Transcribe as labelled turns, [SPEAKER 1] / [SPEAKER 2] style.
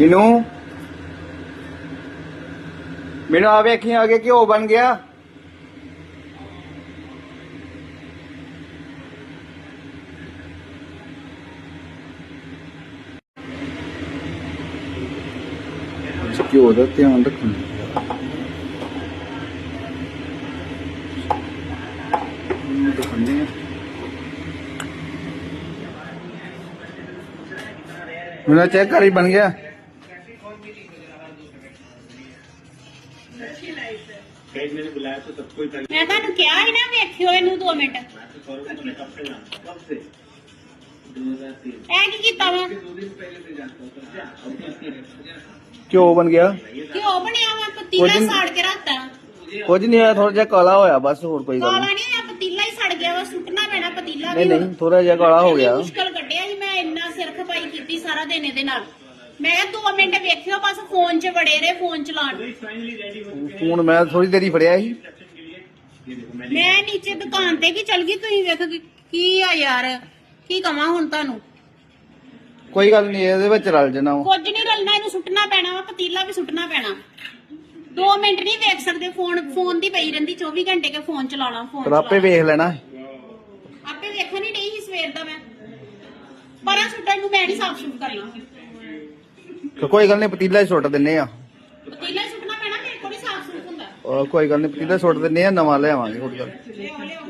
[SPEAKER 1] ਮੈਨੂੰ ਮੈਨੂੰ ਆ ਵੇਖੀ ਅੱਗੇ ਘਿਓ ਬਣ ਗਿਆ ਘਿਓ ਦਾ ਧਿਆਨ ਰੱਖਣਾ ਆ ਮੇਰਾ ਚੈੱਕ ਕਰੀ ਬਣ ਗਿਆ
[SPEAKER 2] कहीं मैंने बुलाया तो सबको ही था
[SPEAKER 3] ਮੈਂ ਤੁਹਾਨੂੰ ਕਿਹਾ ਸੀ ਨਾ ਵੇਖਿਓ ਇਹਨੂੰ 2 ਮਿੰਟ
[SPEAKER 2] सौ रुपये तुमने कब से जाना कब से दो हजार तीन
[SPEAKER 3] ਇਹ ਕੀ ਕੀਤਾ ਵਾ
[SPEAKER 2] दो दिन पहले से जानता हूँ
[SPEAKER 1] ਘਿਓ ਬਣ ਗਿਆ
[SPEAKER 3] ਘਿਓ ਬਣਿਆ ਵਾ ਪਤੀਲਾ
[SPEAKER 1] ਕੁਝ ਨੀ-
[SPEAKER 3] ਸਾੜ ਕੇ ਰੱਖਤਾ
[SPEAKER 1] ਕੁਝ ਨਹੀਂ ਹੋਇਆ ਥੋੜਾ ਜਿਹਾ ਕਾਲਾ ਹੋਇਆ ਬਸ ਹੋਰ ਕੋਈ ਗੱਲ
[SPEAKER 3] ਕਾਲਾ
[SPEAKER 1] ਨਹੀਂ
[SPEAKER 3] ਨਹੀਂ ਆ ਪਤੀਲਾ ਹੀ ਸੜ ਗਿਆ ਵਾ ਸੁੱਟਣਾ ਪੈਣਾ ਪਤੀਲਾ
[SPEAKER 1] ਨਹੀਂ
[SPEAKER 3] ਵੀ
[SPEAKER 1] ਨਹੀਂ ਥੋੜਾ ਜਿਹਾ ਕਾਲਾ ਹੋ ਗਿਆ
[SPEAKER 3] ਮੁਸ਼ਕਲ ਕੱਢਿਆ ਸੀ ਮੈਂ ਇੰਨਾ ਸਿਰ ਖਪਾਈ ਕੀਤੀ ਸਾਰਾ ਦਿਨ ਇਹਦੇ ਨਾਲ ਮੈਂ ਕਿਹਾ ਦੋ ਮਿੰਟ ਵੇਖਿਓ ਬਸ ਫੋਨ 'ਚ ਵੜੇ ਰਹੇ ਫੋਨ
[SPEAKER 2] ਚਲਾਣ
[SPEAKER 1] ਫੋਨ ਮੈਂ ਥੋੜੀ ਦੇਰੀ ਫੜਿਆ ਸੀ।
[SPEAKER 3] ਮੈਂ ਨੀਚੇ ਦੁਕਾਨ ਤੇ ਵੀ ਚਲ ਗਈ ਤੁਸੀਂ ਵੇਖੋ ਕੀ ਆ ਯਾਰ ਕੀ ਕਵਾਂ ਹੁਣ ਤੁਹਾਨੂੰ।
[SPEAKER 1] ਕੋਈ ਗੱਲ ਨਹੀਂ ਇਹਦੇ ਵਿੱਚ ਰਲ ਜਣਾ ਉਹ।
[SPEAKER 3] ਕੁਝ ਨਹੀਂ ਰਲਣਾ ਇਹਨੂੰ ਸੁੱਟਣਾ ਪੈਣਾ ਵਾ ਪਤੀਲਾ ਵੀ ਸੁੱਟਣਾ ਪੈਣਾ। ਦੋ ਮਿੰਟ ਨਹੀਂ ਵੇਖ ਸਕਦੇ ਫੋਨ ਫੋਨ ਦੀ ਪਈ ਰਹਿੰਦੀ 24 ਘੰਟੇ ਕੇ ਫੋਨ ਚਲਾਉਣਾ ਫੋਨ
[SPEAKER 1] ਪਰ ਆਪੇ ਵੇਖ ਲੈਣਾ
[SPEAKER 3] ਆਪੇ ਵੇਖਣ ਹੀ ਡਈ ਸੀ ਸਵੇਰ ਦਾ ਮੈਂ। ਪਰਾਂ ਸੁੱਟਣ ਨੂੰ ਮੈਂ ਨਹੀਂ ਸਾਫ਼ ਸੁਫ ਕਰਨਾ।
[SPEAKER 1] ਤੇ ਕੋਈ ਗੱਲ ਨਹੀਂ ਪਤੀਲਾ ਹੀ ਸੁੱਟ ਦਿੰਨੇ ਆ।
[SPEAKER 3] ਪਤੀਲਾ ਹੀ ਸੁੱਟਣਾ ਪੈਣਾ ਮੇਰੇ ਕੋਲ ਸਾਫ਼ ਸੁਫ ਹੁੰਦਾ।
[SPEAKER 1] ਉਹ ਕੋਈ ਗੱਲ ਨਹੀਂ ਪਤੀਲਾ ਸੁੱਟ ਦਿੰਨੇ ਆ ਨਵਾਂ ਲਿਆਵਾਂਗੇ ਹੋਰ ਗੱਲ
[SPEAKER 3] ਲਿਆਓ ਲਿਆਓ।